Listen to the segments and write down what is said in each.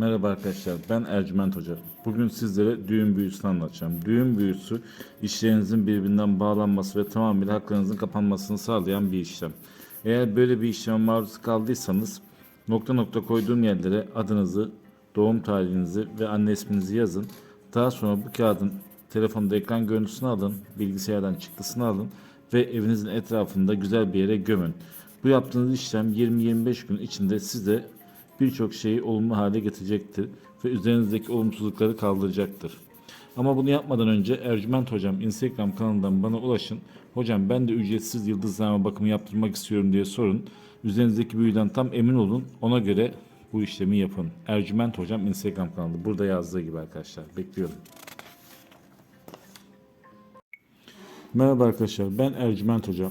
Merhaba arkadaşlar, ben Ercüment Hoca. Bugün sizlere düğün büyüsünü anlatacağım. Düğün büyüsü, işlerinizin birbirinden bağlanması ve tamamıyla haklarınızın kapanmasını sağlayan bir işlem. Eğer böyle bir işleme maruz kaldıysanız, nokta nokta koyduğum yerlere adınızı, doğum tarihinizi ve anne isminizi yazın. Daha sonra bu kağıdın telefonda ekran görüntüsünü alın, bilgisayardan çıktısını alın ve evinizin etrafında güzel bir yere gömün. Bu yaptığınız işlem 20-25 gün içinde size birçok şeyi olumlu hale getirecektir ve üzerinizdeki olumsuzlukları kaldıracaktır. Ama bunu yapmadan önce Ercüment Hocam Instagram kanalından bana ulaşın. Hocam ben de ücretsiz yıldızlama bakımı yaptırmak istiyorum diye sorun. Üzerinizdeki büyüden tam emin olun. Ona göre bu işlemi yapın. Ercüment Hocam Instagram kanalı. Burada yazdığı gibi arkadaşlar. Bekliyorum. Merhaba arkadaşlar ben Ercüment Hoca.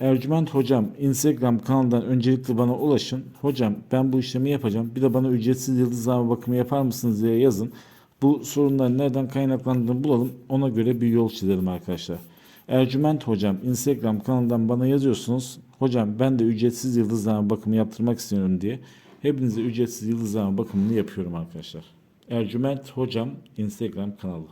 Ercüment Hocam Instagram kanalından öncelikle bana ulaşın. Hocam ben bu işlemi yapacağım. Bir de bana ücretsiz yıldızlama bakımı yapar mısınız diye yazın. Bu sorunların nereden kaynaklandığını bulalım. Ona göre bir yol çizelim arkadaşlar. Ercüment Hocam Instagram kanalından bana yazıyorsunuz. Hocam ben de ücretsiz yıldızlama bakımı yaptırmak istiyorum diye. Hepinize ücretsiz yıldızlama bakımını yapıyorum arkadaşlar. Ercüment Hocam Instagram kanalı.